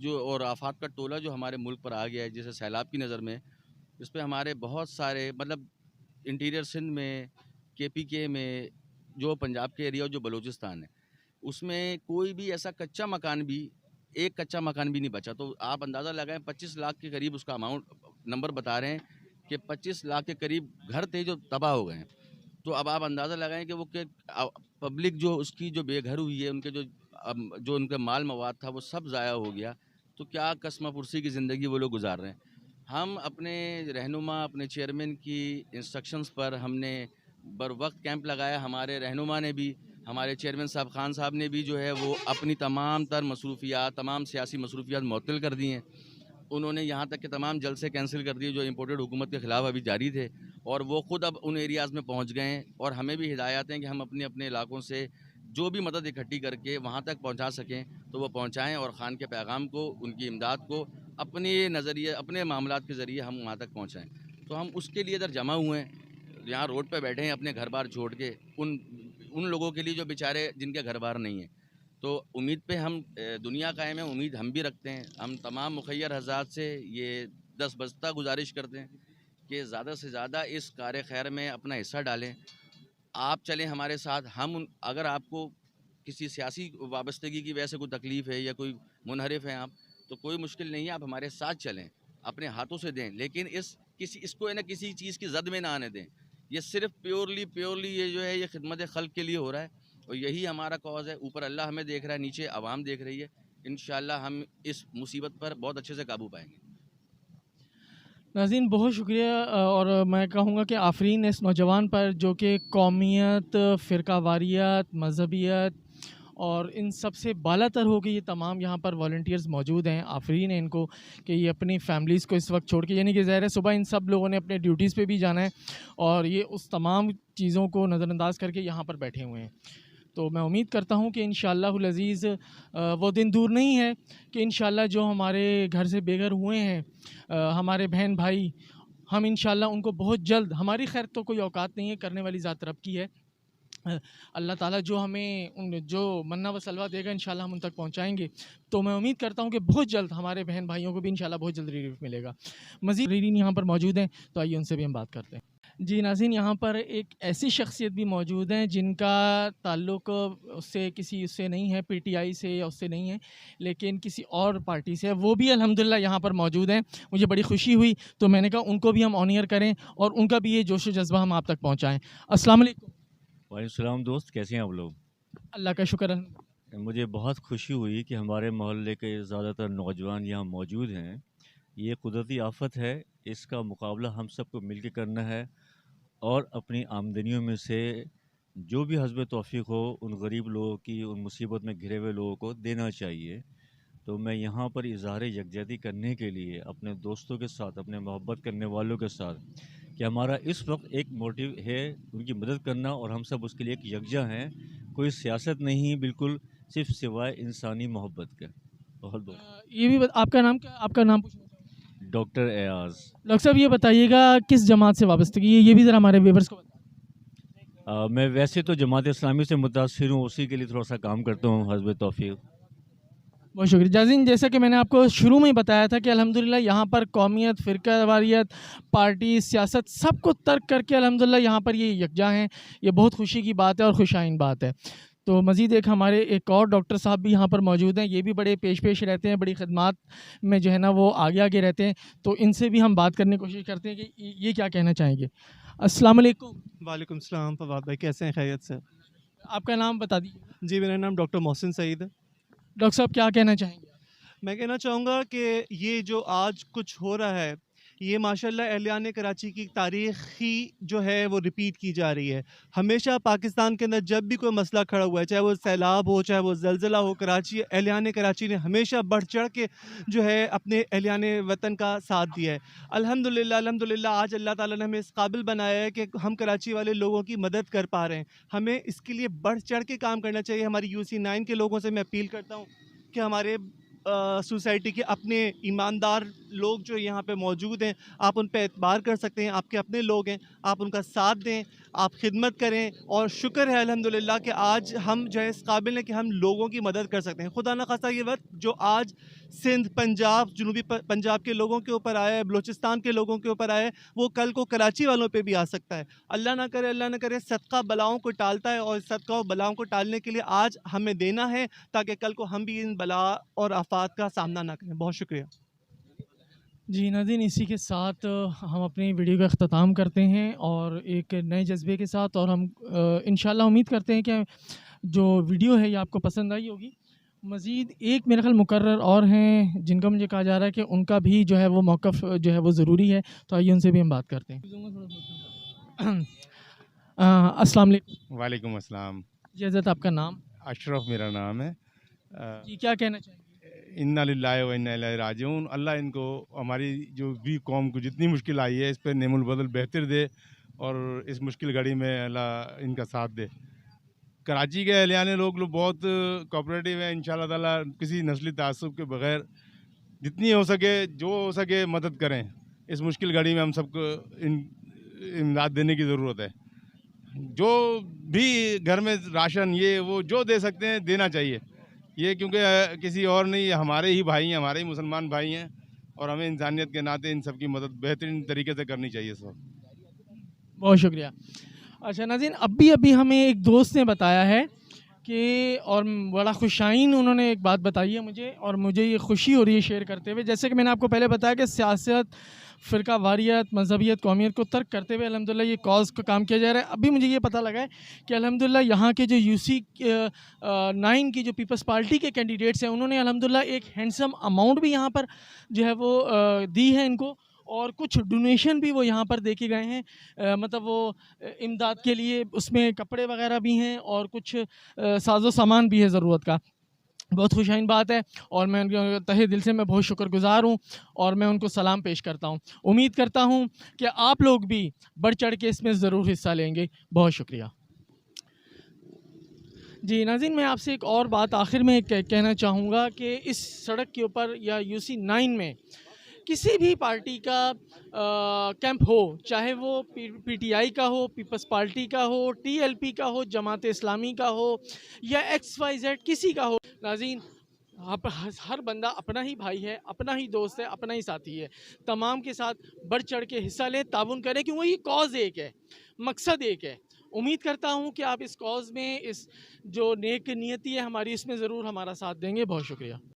जो और आफात का टोला जो हमारे मुल्क पर आ गया है, जैसे सैलाब की नज़र में इस पर हमारे बहुत सारे मतलब इंटीरियर सिंध में के पी के में, जो पंजाब के एरिया और जो बलूचिस्तान है, उसमें कोई भी ऐसा कच्चा मकान भी, एक कच्चा मकान भी नहीं बचा। तो आप अंदाज़ा लगाएँ, पच्चीस लाख के करीब उसका अमाउंट नंबर बता रहे हैं कि पच्चीस लाख के करीब घर थे जो तबाह हो गए हैं। तो अब आप अंदाज़ा लगाएँ कि वो के पब्लिक जो उसकी जो बेघर हुई है, उनके जो जो उनका माल मवाद था, वो सब ज़ाया हो गया। तो क्या कसमा पुरसी की ज़िंदगी वो लोग गुजार रहे हैं? हम अपने रहनुमा, अपने चेयरमैन की इंस्ट्रक्शंस पर हमने बर वक्त कैंप लगाया, हमारे रहनुमा ने भी, हमारे चेयरमैन साहब, खान साहब ने भी जो है वो अपनी तमाम तर मसरूफियात, तमाम सियासी मसरूफियात मअतल कर दी हैं। उन्होंने यहाँ तक के तमाम जलसे कैंसिल कर दिए, जो इम्पोर्टेड हुकूमत के ख़िलाफ़ अभी जारी थे। और वो ख़ुद अब उन एरियाज़ में पहुँच गए हैं और हमें भी हिदायत हैं कि हम अपने अपने इलाकों से जो भी मदद इकट्ठी करके वहाँ तक पहुँचा सकें तो वो पहुँचाएँ और ख़ान के पैगाम को, उनकी इमदाद को अपने नज़रिए, अपने मामला के ज़रिए हम वहाँ तक पहुँचाएँ। तो हम उसके लिए इधर जमा हुए हैं। यहाँ रोड पर बैठे हैं अपने घर बार छोड़ के, उन उन लोगों के लिए जो बेचारे जिनके घर बार नहीं है। तो उम्मीद पे हम दुनिया कायम है, उम्मीद हम भी रखते हैं। हम तमाम मुखैर हजरात से ये दस बस्ता गुजारिश करते हैं कि ज़्यादा से ज़्यादा इस कार खैर में अपना हिस्सा डालें। आप चलें हमारे साथ, हम अगर आपको किसी सियासी वाबस्तगी की वजह से कोई तकलीफ़ है या कोई मुनहरफ है आप तो कोई मुश्किल नहीं है, आप हमारे साथ चलें, अपने हाथों से दें, लेकिन इस, किसी, इसको ना किसी चीज़ की जद में ना आने दें। ये सिर्फ़ प्योरली प्योरली ये जो है, ये खिदमत खल के लिए हो रहा है और यही हमारा कॉज है, ऊपर अल्लाह हमें देख रहा है, नीचे आवाम देख रही है इन हम इस मुसीबत पर बहुत अच्छे से काबू पाएँगे। नाजीन बहुत शुक्रिया और मैं कहूँगा कि आफरीन इस नौजवान पर जो कि कौमियत फ़िरका वारियत मजहबियत और इन सबसे बालातर हो गई, ये तमाम यहाँ पर वॉल्टियर्स मौजूद हैं। आफरीन है इनको कि ये अपनी फैमिलीज़ को इस वक्त छोड़ के, यानी कि ज़ाहिर है सुबह इन सब लोगों ने अपने ड्यूटीज़ पे भी जाना है और ये उस तमाम चीज़ों को नज़रअंदाज करके यहाँ पर बैठे हुए हैं। तो मैं उम्मीद करता हूँ कि इन शज़ीज़ वो दिन दूर नहीं है कि इन जो हमारे घर से बेघर हुए हैं हमारे बहन भाई, हम इन उनको बहुत जल्द, हमारी खैर तो कोई औकात नहीं है, करने वाली ज़ात रब की है। अल्लाह ताला जो हमें उन, जो मन्ना व सलवा देगा इंशाल्लाह हम उन तक पहुंचाएँगे। तो मैं उम्मीद करता हूँ कि बहुत जल्द हमारे बहन भाइयों को भी इंशाल्लाह बहुत जल्द रिलीफ मिलेगा। मज़ीद रीन यहाँ पर मौजूद हैं तो आइए उनसे भी हम बात करते हैं। जी नाजिन यहाँ पर एक ऐसी शख्सियत भी मौजूद हैं जिनका ताल्लुक उससे किसी उससे नहीं है पीटीआई से या उससे नहीं है लेकिन किसी और पार्टी से वो भी अल्हम्दुलिल्लाह यहाँ पर मौजूद हैं। मुझे बड़ी खुशी हुई तो मैंने कहा उनको भी हम ऑनियर करें और उनका भी ये जोश जज्बा हम आप तक पहुँचाएँ। असल वालेकुम। दोस्त कैसे हैं आप लोग? अल्लाह का शुक्र मुझे बहुत खुशी हुई कि हमारे मोहल्ले के ज़्यादातर नौजवान यहाँ मौजूद हैं। ये कुदरती आफत है इसका मुकाबला हम सबको मिल के करना है। और अपनी आमदनियों में से जो भी हसब तोफ़ी हो उन गरीब लोगों की, उन मुसीबत में घिरे हुए लोगों को देना चाहिए। तो मैं यहाँ पर इजहार यकजहती करने के लिए, अपने दोस्तों के साथ, अपने मोहब्बत करने वालों के साथ, कि हमारा इस वक्त एक मोटिव है उनकी मदद करना और हम सब उसके लिए एक यकजा हैं। कोई सियासत नहीं, बिल्कुल सिर्फ़ सिवाय इंसानी मोहब्बत के। बहुत बहुत। ये भी आपका नाम क्या, आपका नाम डॉक्टर एयाज डॉक्टर साहब ये बताइएगा किस जमात से वाबस्तगी ये भी ज़रा हमारे व्यूवर्स को आ, मैं वैसे तो जमात इस्लामी से मुतासर हूँ उसी के लिए थोड़ा सा काम करता हूँ हजब तोफ़ी बहुत शुक्रिया। जाजिन जैसा कि मैंने आपको शुरू में ही बताया था कि अल्हम्दुलिल्लाह यहाँ पर कौमियत फ़िरका वारियत पार्टी सियासत सबको तर्क करके अल्हम्दुलिल्लाह यहाँ पर ये यकजा हैं। ये बहुत खुशी की बात है और खुशाइन बात है। तो मज़ीद एक हमारे एक और डॉक्टर साहब भी यहाँ पर मौजूद हैं। ये भी बड़े पेश पेश रहते हैं बड़ी खदमात में जो है ना वो आगे आगे रहते हैं। तो इनसे भी हम बात करने की कोशिश करते हैं कि ये क्या कहना चाहेंगे? अस्सलाम वालेकुम सलाम फवाद भाई कैसे हैं? खैरियत से। आपका नाम बता दीजिए। जी मेरा नाम डॉक्टर मोहसिन सईद है। डॉक्टर साहब क्या कहना चाहेंगे? मैं कहना चाहूँगा कि ये जो आज कुछ हो रहा है ये माशाल्लाह एहलियान कराची की तारीख जो है वो रिपीट की जा रही है। हमेशा पाकिस्तान के अंदर जब भी कोई मसला खड़ा हुआ है, चाहे वो सैलाब हो, चाहे वो जलजिला हो, कराची, एहलियान कराची ने हमेशा बढ़ चढ़ के जो है अपने एहलियान वतन का साथ दिया है। अल्हम्दुलिल्लाह अल्हम्दुलिल्लाह, आज अल्लाह ताला ने हमें इस काबिल बनाया है कि हम कराची वाले लोगों की मदद कर पा रहे हैं। हमें इसके लिए बढ़ चढ़ के काम करना चाहिए। हमारी यू सी नाइन के लोगों से मैं अपील करता हूँ कि हमारे सोसाइटी के अपने ईमानदार लोग जो यहाँ पे मौजूद हैं, आप उन पर एतबार कर सकते हैं। आपके अपने लोग हैं, आप उनका साथ दें, आप खिदमत करें और शुक्र है अल्हम्दुलिल्लाह कि आज हम जो है इस काबिल हैं कि हम लोगों की मदद कर सकते हैं। खुदा न खासा ये वक्त जो आज सिंध, पंजाब, जनूबी पंजाब के लोगों के ऊपर आया है, बलूचिस्तान के लोगों के ऊपर आया है, वो कल को कराची वालों पे भी आ सकता है। अल्लाह ना करे, अल्लाह ना करे, सदका बलाओं को टालता है और सदका बलाओं को टालने के लिए आज हमें देना है ताकि कल को हम भी इन बला और आफात का सामना ना करें। बहुत शुक्रिया। जी नाज़रीन इसी के साथ हम अपनी वीडियो का अख्ताम करते हैं और एक नए जज्बे के साथ और हम इन उम्मीद करते हैं कि जो वीडियो है ये आपको पसंद आई होगी। मज़ीद एक मेरे ख्याल मुकर और हैं जिनका मुझे कहा जा रहा है कि उनका भी जो है वो मौक़ जो है वो ज़रूरी है तो आइए उनसे भी हम बात करते हैं। अस्सलाम वालेकुम। अस्सलाम। जी हज़रत आपका नाम? अशरफ मेरा नाम है। जी क्या कहना चाहेंगे? इन्ना व इन्ना राजिऊन अल्लाह इनको, हमारी जो भी कौम को जितनी मुश्किल आई है, इस पर नेमुल बदल बेहतर दे और इस मुश्किल घड़ी में अल्लाह इनका साथ दे। कराची के अहलियाने लोग लोग बहुत कोऑपरेटिव हैं, इंशाल्लाह ताला किसी नस्ली तसब के बगैर जितनी हो सके, जो हो सके मदद करें। इस मुश्किल घड़ी में हम सबको इन, इमदाद देने की ज़रूरत है। जो भी घर में राशन ये वो जो दे सकते हैं, देना चाहिए। ये क्योंकि किसी और नहीं, हमारे ही भाई हैं, हमारे ही मुसलमान भाई हैं और हमें इंसानियत के नाते इन सब की मदद बेहतरीन तरीके से करनी चाहिए सब बहुत शुक्रिया। अच्छा नाजिन अभी अभी हमें एक दोस्त ने बताया है कि और बड़ा खुशाइन उन्होंने एक बात बताई है मुझे और मुझे ये खुशी हो रही है शेयर करते हुए। जैसे कि मैंने आपको पहले बताया कि सियासत, फ़िरका वारियत, मजहबियत, कौमियत को तर्क करते हुए अल्हम्दुलिल्लाह ये कॉज का काम किया जा रहा है। अभी मुझे ये पता लगा है कि अल्हम्दुलिल्लाह यहाँ के जो यू सी नाइन की जो पीपल्स पार्टी के कैंडिडेट्स हैं, उन्होंने अल्हम्दुलिल्लाह एक हैंडसम अमाउंट भी यहाँ पर जो है वो दी है इनको। और कुछ डोनेशन भी वो यहाँ पर देखे गए हैं। मतलब वो इमदाद के लिए उसमें कपड़े वगैरह भी हैं और कुछ साजो सामान भी है ज़रूरत का। बहुत खुशाइन बात है और मैं उनके तहे दिल से मैं बहुत शुक्रगुजार हूँ और मैं उनको सलाम पेश करता हूँ। उम्मीद करता हूँ कि आप लोग भी बढ़ चढ़ के इसमें ज़रूर हिस्सा लेंगे। बहुत शुक्रिया। जी नाजिन मैं आपसे एक और बात आखिर में कहना चाहूँगा कि इस सड़क के ऊपर या यू सी नाइन में किसी भी पार्टी का कैंप हो, चाहे वो पी टी आई का हो, पीपल्स पार्टी का हो टी एल पी का हो, जमात इस्लामी का हो, या एक्स वाई जेड किसी का हो। नाजीन, आप, हर बंदा अपना ही भाई है, अपना ही दोस्त है, अपना ही साथी है। तमाम के साथ बढ़ चढ़ के हिस्सा लें ताउन करें क्योंकि ये कॉज एक है, मकसद एक है। उम्मीद करता हूँ कि आप इस कॉज में, इस जो नेक नियति है हमारी, इसमें ज़रूर हमारा साथ देंगे। बहुत शुक्रिया।